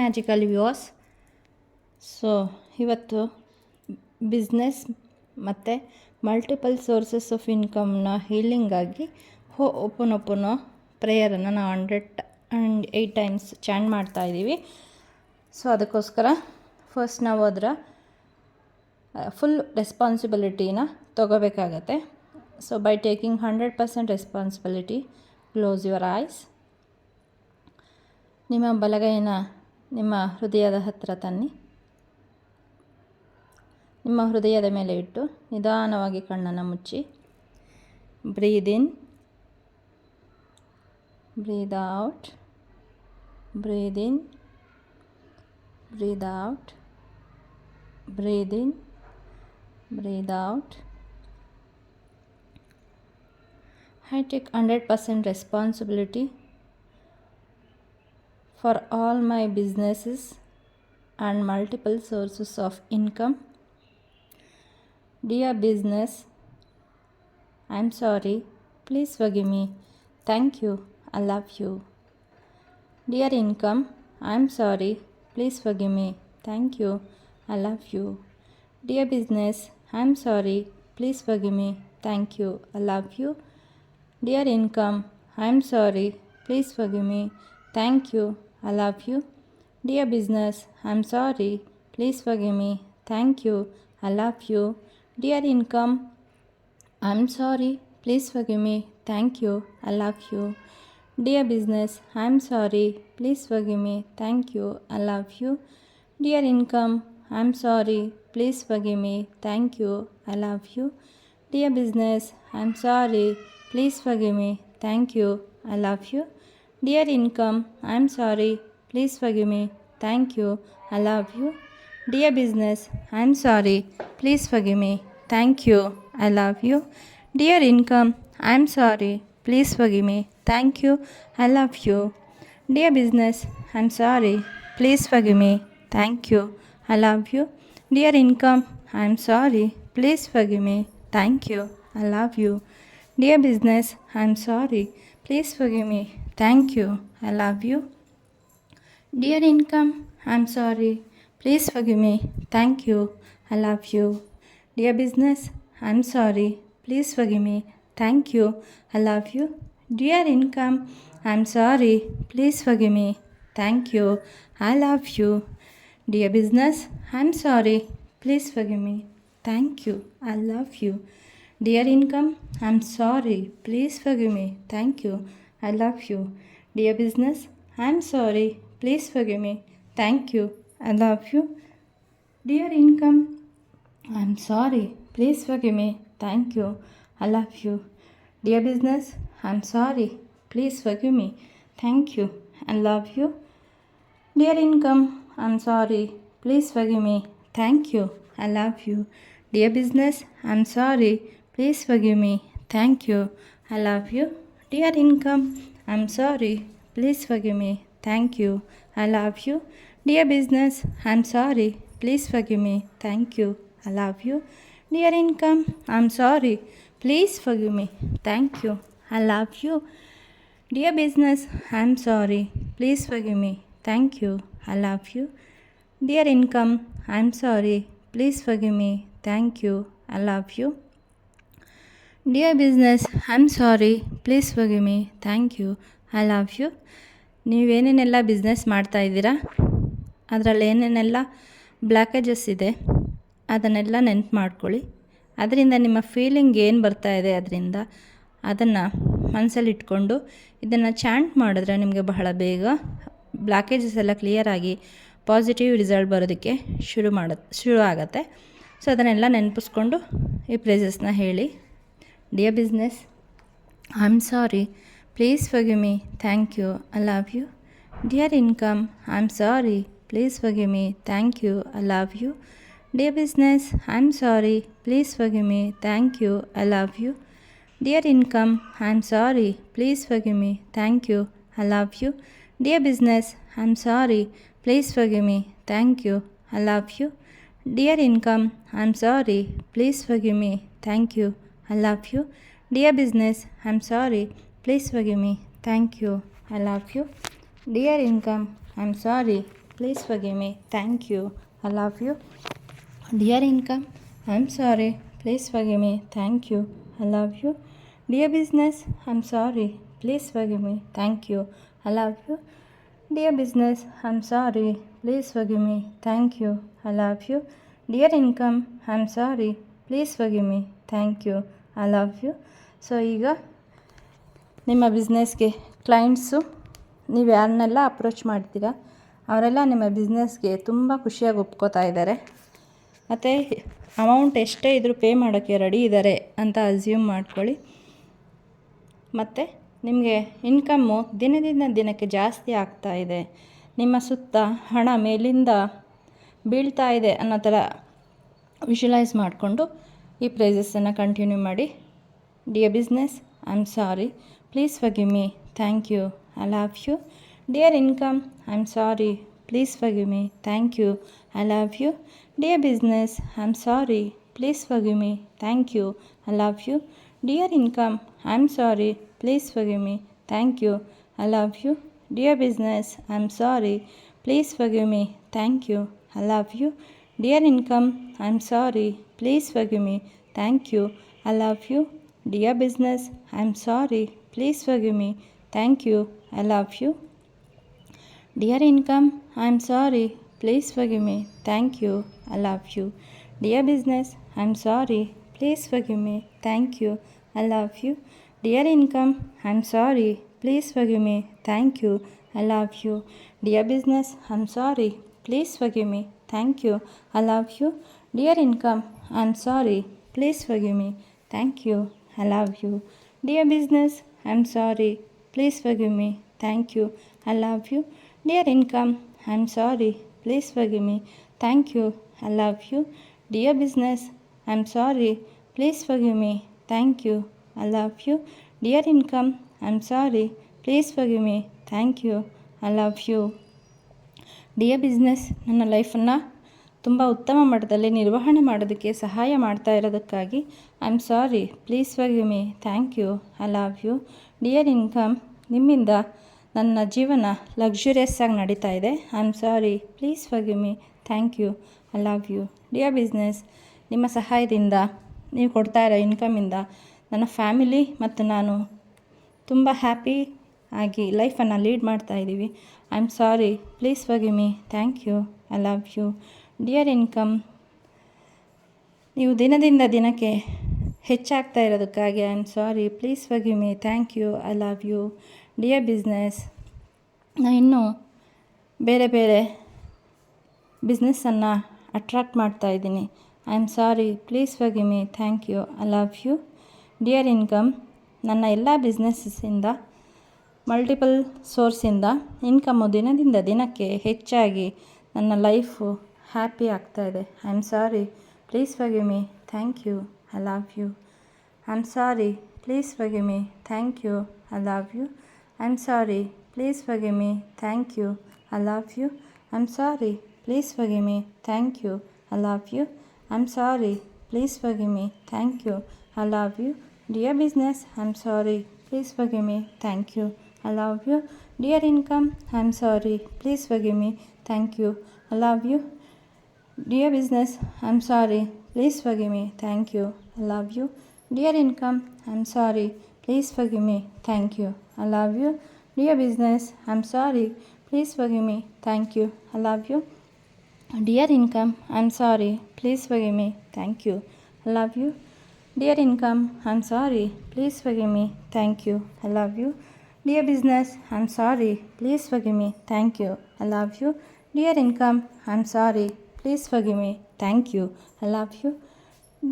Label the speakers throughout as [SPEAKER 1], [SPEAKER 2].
[SPEAKER 1] Magical viewers so ಇವತ್ತು business ಮತ್ತು multiple sources of ಇನ್ಕಮ್ನ ಹೀಲಿಂಗಾಗಿ ಹೋ ಓಪನ್ ಓಪನ್ ಪ್ರೇಯರನ್ನು ನಾವು hundred and eight times chant ಮಾಡ್ತಾ ಇದ್ದೀವಿ ಸೊ ಅದಕ್ಕೋಸ್ಕರ ಫಸ್ಟ್ ನಾವು ಅದರ ಫುಲ್ ರೆಸ್ಪಾನ್ಸಿಬಿಲಿಟಿನ ತೊಗೋಬೇಕಾಗತ್ತೆ. So by taking hundred percent responsibility close your eyes ನಿಮ್ಮ ಬಲಗೈನ ನಿಮ್ಮ ಹೃದಯದ ಹತ್ತಿರ ತನ್ನಿ. ನಿಮ್ಮ ಹೃದಯದ ಮೇಲೆ ಇಟ್ಟು ನಿಧಾನವಾಗಿ ಕಣ್ಣನ್ನು ಮುಚ್ಚಿ. Breathe in breathe out breathe in breathe out breathe in breathe out. I take 100% responsibility for all my businesses and multiple sources of income. Dear business, I'm sorry. Please forgive me. Thank you. I love you. Dear income, I'm sorry. Please forgive me. Thank you. I love you. Dear business, I'm sorry. Please forgive me. Thank you. I love you. Dear income, I'm sorry. Please forgive me. Thank you. I love you. Dear business, I'm sorry. Please forgive me. Thank you. I love you. Dear income, I'm sorry. Please forgive me. Thank you. I love you. Dear business, I'm sorry. Please forgive me. Thank you. I love you. Dear income, I'm sorry. Please forgive me. Thank you. I love you. Dear business, I'm sorry. Please forgive me. Thank you. I love you. Dear income, I'm sorry. Please forgive me. Thank you. I love you. Dear business, I'm sorry. Please forgive me. Thank you. I love you. Dear income, I'm sorry. Please forgive me. Thank you. I love you. Dear business, I'm sorry. Please forgive me. Thank you. I love you. Dear income, I'm sorry. Please forgive me. Thank you. I love you. Dear business, I'm sorry. Please forgive me. Thank you. I love you. Dear income, I'm sorry. Please forgive me. Thank you. I love you. Dear business, I'm sorry. Please forgive me. Thank you. I love you. Dear income, I'm sorry. Please forgive me. Thank you. I love you. Dear business, I'm sorry. Please forgive me. Thank you. I love you. Dear income, I'm sorry. Please forgive me. Thank you. I love you. Dear business, I'm sorry. Please forgive me. Thank you. I love you. Dear income, I'm sorry. Please forgive me. Thank you. I love you. Dear business, I'm sorry. Please forgive me. Thank you. I love you. Dear income, I'm sorry. Please forgive me. Thank you. I love you. Dear business, I'm sorry. Please forgive me. Thank you. I love you. Dear income, I'm sorry. Please forgive me. Thank you. I love you. Dear business, I'm sorry. Please forgive me. Thank you. I love you. Dear income, I'm sorry. Please forgive me. Thank you. I love you. Dear business, I'm sorry. Please forgive me. Thank you. I love you. Dear income, I'm sorry. Please forgive me. Thank you. I love you. Dear I am sorry please forgive me thank you I love you ನೀವೇನೇನೆಲ್ಲ business ಮಾಡ್ತಾ ಇದ್ದೀರಾ? ಅದರಲ್ಲಿ ಏನೇನೆಲ್ಲ ಬ್ಲ್ಯಾಕೇಜಸ್ ಇದೆ? ಅದನ್ನೆಲ್ಲ ನೆನ್ಪು ಮಾಡ್ಕೊಳ್ಳಿ. ಅದರಿಂದ ನಿಮ್ಮ ಫೀಲಿಂಗ್ ಏನು ಬರ್ತಾ ಇದೆ ಅದರಿಂದ ಅದನ್ನು ಮನಸ್ಸಲ್ಲಿ ಇಟ್ಕೊಂಡು ಇದನ್ನು ಚಾಂಟ್ ಮಾಡಿದ್ರೆ ನಿಮಗೆ ಬಹಳ ಬೇಗ ಬ್ಲಾಕೇಜಸ್ ಎಲ್ಲ ಕ್ಲಿಯರಾಗಿ ಪಾಸಿಟಿವ್ ರಿಸಲ್ಟ್ ಬರೋದಕ್ಕೆ ಶುರು ಮಾಡ, ಶುರು ಆಗುತ್ತೆ. ಸೊ ಅದನ್ನೆಲ್ಲ ನೆನಪಿಸ್ಕೊಂಡು ಈ ಪ್ಲೇಸಸ್ನ ಹೇಳಿ. Dear business, I'm sorry. Please forgive me. Thank you. I love you. Dear income, I'm sorry. Please forgive me. Thank you. I love you. Dear business, I'm sorry. Please forgive me. Thank you. I love you. Dear income, I'm sorry. Please forgive me. Thank you. I love you. Dear business, I'm sorry. Please forgive me. Thank you. I love you. Dear income, I'm sorry. Please forgive me. Thank you. I love you. Dear business, I'm sorry. Please forgive me. Thank you. I love you. Dear income, I'm sorry. Please forgive me. Thank you. I love you. Dear income, I'm sorry. Please forgive me. Thank you. I love you. Dear business, I'm sorry. Please forgive me. Thank you. I love you. Dear business, I'm sorry. Please forgive me. Thank you. I love you. Dear income, I'm sorry. Please forgive me. Thank you. I love you so ಈಗ ನಿಮ್ಮ ಬಿಸ್ನೆಸ್ಗೆ clients ನೀವು ಯಾರನ್ನೆಲ್ಲ approach ಮಾಡ್ತೀರಾ, ಅವರೆಲ್ಲ ನಿಮ್ಮ ಬಿಸ್ನೆಸ್ಗೆ ತುಂಬ ಖುಷಿಯಾಗಿ ಒಪ್ಕೋತಾ ಇದ್ದಾರೆ. ಮತ್ತು ಅಮೌಂಟ್ ಎಷ್ಟೇ ಇದ್ದರೂ ಪೇ ಮಾಡೋಕ್ಕೆ ರೆಡಿ ಇದ್ದಾರೆ ಅಂತ ಅಸ್ಯೂಮ್ ಮಾಡ್ಕೊಳ್ಳಿ. ಮತ್ತು ನಿಮಗೆ ಇನ್ಕಮ್ಮು ದಿನದಿಂದ ದಿನಕ್ಕೆ ಜಾಸ್ತಿ ಆಗ್ತಾ ಇದೆ. ನಿಮ್ಮ ಸುತ್ತ ಹಣ ಮೇಲಿಂದ ಬೀಳ್ತಾ ಇದೆ ಅನ್ನೋ ಥರ ವಿಷುಲೈಸ್ ಮಾಡಿಕೊಂಡು ಈ ಪ್ರೈಸಸನ್ನು ಕಂಟಿನ್ಯೂ ಮಾಡಿ dear business I am sorry please forgive me thank you I love you dear income I am sorry please forgive me thank you I love you dear business I am sorry please forgive me thank you I love you dear income I am sorry please forgive me thank you I love you dear business I am sorry please forgive me thank you I love you dear income I am sorry Please forgive me. Thank you. I love you. Dear business, I'm sorry. Please forgive me. Thank you. I love you. Dear income, I'm sorry. Please forgive me. Thank you. I love you. Dear business, I'm sorry. Please forgive me. Thank you. I love you. Dear income, I'm sorry. Please forgive me. Thank you. I love you. Dear business, I'm sorry. Please forgive me. Thank you. I love you. Dear income, I am sorry. Please forgive me. Thank you. I love you. Dear business, I am sorry. Please forgive me. Thank you. I love you. Dear income, I am sorry. Please forgive me. Thank you. I love you. Dear business, I am sorry. Please forgive me. Thank you. I love you. Dear income, I am sorry. Please forgive me. Thank you. I love you. Dear business ನನ್ನ ಲೈಫನ್ನು ತುಂಬ ಉತ್ತಮ ಮಟ್ಟದಲ್ಲಿ ನಿರ್ವಹಣೆ ಮಾಡೋದಕ್ಕೆ ಸಹಾಯ ಮಾಡ್ತಾ ಇರೋದಕ್ಕಾಗಿ I am sorry please forgive me thank you I love you dear income ನಿಮ್ಮಿಂದ ನನ್ನ ಜೀವನ ಲಕ್ಸುರಿಯಸ್ ಆಗಿ ನಡೀತಾ ಇದೆ. I am sorry please forgive me thank you I love you dear business ನಿಮ್ಮ ಸಹಾಯದಿಂದ ನೀವು ಕೊಡ್ತಾ ಇರೋ ಇನ್ಕಮಿಂದ ನನ್ನ ಫ್ಯಾಮಿಲಿ ಮತ್ತು ನಾನು ತುಂಬ ಹ್ಯಾಪಿ ಆಗಿ ಲೈಫನ್ನು ಲೀಡ್ ಮಾಡ್ತಾ ಇದ್ದೀವಿ I am sorry please forgive me thank you I love you dear income ನೀವು ದಿನದಿಂದ ದಿನಕ್ಕೆ ಹೆಚ್ಚಾಗ್ತಾ ಇರೋದಕ್ಕಾಗಿ I am sorry please ವಗಿ me thank you I love you dear business ನಾನು ಇನ್ನೂ ಬೇರೆ ಬೇರೆ ಬಿಸ್ನೆಸ್ಸನ್ನು ಅಟ್ರಾಕ್ಟ್ ಮಾಡ್ತಾ ಇದ್ದೀನಿ. I am sorry please ವಗಿ me thank you I love you dear income ನನ್ನ ಎಲ್ಲ ಬಿಸ್ನೆಸ್ಸಿಂದ ಮಲ್ಟಿಪಲ್ ಸೋರ್ಸಿಂದ ಇನ್ಕಮ್ಮು ದಿನದಿಂದ ದಿನಕ್ಕೆ ಹೆಚ್ಚಾಗಿ ನನ್ನ ಲೈಫು ಹ್ಯಾಪಿ ಆಗ್ತಾ ಇದೆ I am sorry please forgive me thank you I love you I am sorry please forgive me thank you I love you I am sorry please forgive me thank you I love you I am sorry please forgive me thank you I love you I am sorry please forgive me thank you I love you dear business I am sorry please forgive me thank you I love you. Dear income, I am sorry. Please forgive me. Thank you. I love you. Dear business, I am sorry. Please forgive me. Thank you. I love you. Dear income, I am sorry. Please forgive me. Thank you. I love you. Dear business, I am sorry. Please forgive me. Thank you. I love you. Dear income, I am sorry. Please forgive me. Thank you. I love you. Dear income, I am sorry. Please forgive me. Thank you. I love you. Dear business, I'm sorry. Please forgive me. Thank you. I love you. Dear income, I'm sorry. Please forgive me. Thank you. I love you.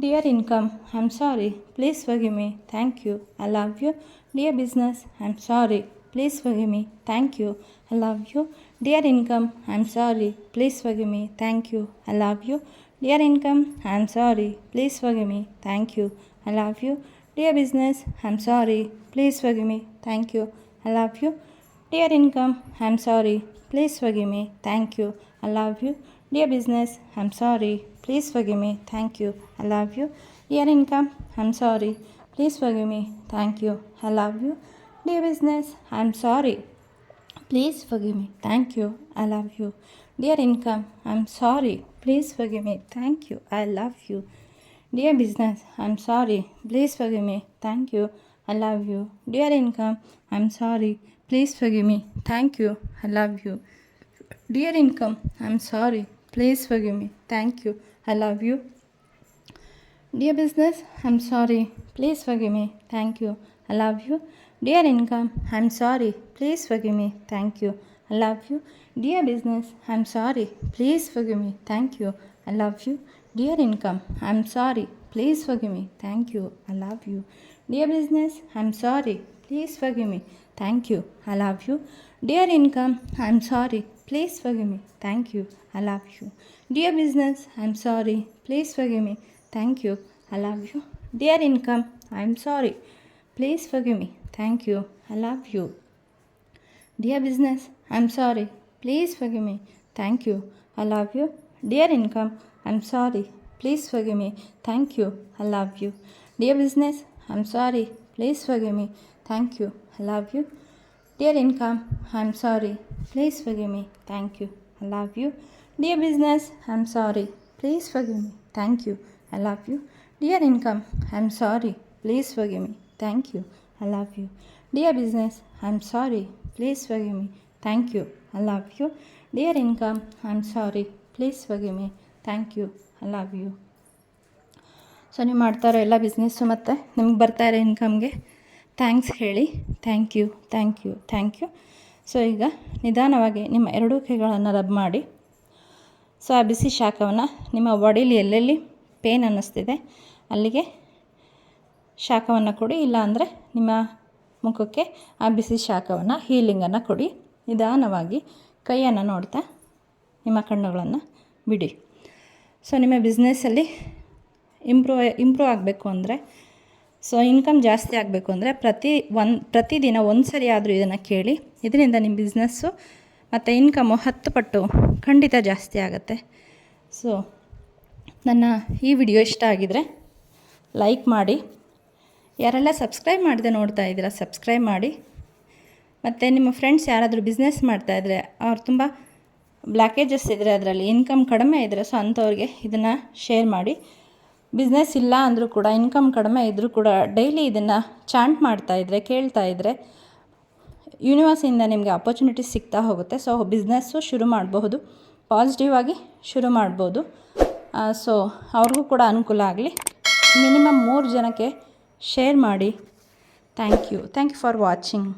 [SPEAKER 1] Dear income, I'm sorry. Please forgive me. Thank you. I love you. Dear business, I'm sorry. Please forgive me. Thank you. I love you. Dear income, I'm sorry. Please forgive me. Thank you. I love you. Dear income, I'm sorry. Please forgive me. Thank you. I love you. Dear business, I'm sorry. Please forgive me. Thank you. I love you. Dear income, I'm sorry. Please forgive me. Thank you. I love you. Dear business, I'm sorry. Please forgive me. Thank you. I love you. Dear income, I'm sorry. Please forgive me. Thank you. I love you. Dear business, I'm sorry. Please forgive me. Thank you. I love you. Dear income, I'm sorry. Please forgive me. Thank you. I love you. Dear business, I'm sorry. Please forgive me. Thank you. I love you. Dear income, I'm sorry. Please forgive me. Thank you. I love you. Dear income, I'm sorry. Please forgive me. Thank you. I love you. Dear business, I'm sorry. Please forgive me. Thank you. I love you. Dear income, I'm sorry. Please forgive me. Thank you. I love you. Dear business, I'm sorry. Please forgive me. Thank you. I love you. Dear income, I'm sorry. Please forgive me. Thank you. I love you. Dear business, I'm sorry. Please forgive me. Thank you. I love you. Dear income, I'm sorry. Please forgive me. Thank you. I love you. Dear business, I'm sorry. Please forgive me. Thank you. I love you. Dear income, I'm sorry. Please forgive me. Thank you. I love you. Dear business, I'm sorry. Please forgive me. Thank you. I love you. Dear income, I'm sorry. Please forgive me. Thank you. I love you. Dear business, I'm sorry. Please forgive me. Thank you. I love you. Dear income I am sorry please forgive me thank you I love you dear business I am sorry please forgive me thank you I love you dear income I am sorry please forgive me thank you I love you dear business I am sorry please forgive me thank you I love you dear income I am sorry please forgive me thank you I love you so ನೀವು ಮಾಡ್ತಾ ಇರೋ ಎಲ್ಲ business ಮತ್ತು, ನಿಮ್ಗೆ ಬರ್ತಾ ಇರೋ ಇನ್ಕಮ್ಗೆ thanks ಹೇಳಿ. Thank you thank you thank you. So ಈಗ ನಿಧಾನವಾಗಿ ನಿಮ್ಮ ಎರಡೂ ಕೈಗಳನ್ನು ರಬ್ ಮಾಡಿ. ಸೊ ಆ ಬಿಸಿ ಶಾಖವನ್ನು ನಿಮ್ಮ ಬಾಡೀಲಿ ಎಲ್ಲೆಲ್ಲಿ ಪೇನ್ ಅನ್ನಿಸ್ತಿದೆ ಅಲ್ಲಿಗೆ ಶಾಖವನ್ನು ಕೊಡಿ, ಇಲ್ಲಾಂದರೆ ನಿಮ್ಮ ಮುಖಕ್ಕೆ ಆ ಬಿಸಿ ಶಾಖವನ್ನು ಹೀಲಿಂಗನ್ನು ಕೊಡಿ. ನಿಧಾನವಾಗಿ ಕೈಯನ್ನು ನೋಡ್ತಾ ನಿಮ್ಮ ಕಣ್ಣುಗಳನ್ನು ಬಿಡಿ. ಸೊ ನಿಮ್ಮ ಬಿಸ್ನೆಸ್ಸಲ್ಲಿ ಇಂಪ್ರೂವ್ ಇಂಪ್ರೂವ್ ಆಗಬೇಕು ಅಂದರೆ ಸೊ ಇನ್ಕಮ್ ಜಾಸ್ತಿ ಆಗಬೇಕು ಅಂದರೆ ಪ್ರತಿ ಒಂದು ಪ್ರತಿದಿನ ಒಂದು ಸರಿ ಆದರೂ ಇದನ್ನು ಕೇಳಿ. ಇದರಿಂದ ನಿಮ್ಮ ಬಿಸ್ನೆಸ್ಸು ಮತ್ತು ಇನ್ಕಮು ಹತ್ತು ಪಟ್ಟು ಖಂಡಿತ ಜಾಸ್ತಿ ಆಗುತ್ತೆ. ಸೊ ನನ್ನ ಈ ವಿಡಿಯೋ ಇಷ್ಟ ಆಗಿದರೆ ಲೈಕ್ ಮಾಡಿ. ಯಾರೆಲ್ಲ ಸಬ್ಸ್ಕ್ರೈಬ್ ಮಾಡದೆ ನೋಡ್ತಾ ಇದ್ದೀರಾ ಸಬ್ಸ್ಕ್ರೈಬ್ ಮಾಡಿ. ಮತ್ತು ನಿಮ್ಮ ಫ್ರೆಂಡ್ಸ್ ಯಾರಾದರೂ ಬಿಸ್ನೆಸ್ ಮಾಡ್ತಾಯಿದ್ರೆ ಅವ್ರು ತುಂಬ ಬ್ಲ್ಯಾಕೇಜಸ್ ಇದ್ದರೆ ಅದರಲ್ಲಿ ಇನ್ಕಮ್ ಕಡಿಮೆ ಇದ್ದರೆ ಸೊ ಅಂಥವ್ರಿಗೆ ಇದನ್ನು ಶೇರ್ ಮಾಡಿ. ಬಿಸ್ನೆಸ್ ಇಲ್ಲ ಅಂದರೂ ಕೂಡ ಇನ್ಕಮ್ ಕಡಿಮೆ ಇದ್ದರೂ ಕೂಡ ಡೈಲಿ ಇದನ್ನು ಚಾಂಟ್ ಮಾಡ್ತಾ ಇದ್ದರೆ ಕೇಳ್ತಾ ಇದ್ದರೆ ಯೂನಿವರ್ಸಿಂದ ನಿಮಗೆ ಅಪರ್ಚುನಿಟಿ ಸಿಗ್ತಾ ಹೋಗುತ್ತೆ. ಸೊ ಬಿಸ್ನೆಸ್ಸು ಶುರು ಮಾಡಬಹುದು. ಪಾಸಿಟಿವ್ ಆಗಿ ಶುರು ಮಾಡ್ಬೋದು. ಸೊ ಅವ್ರಿಗೂ ಕೂಡ ಅನುಕೂಲ ಆಗಲಿ. ಮಿನಿಮಮ್ ಮೂರು ಜನಕ್ಕೆ ಶೇರ್ ಮಾಡಿ. Thank you thank you for watching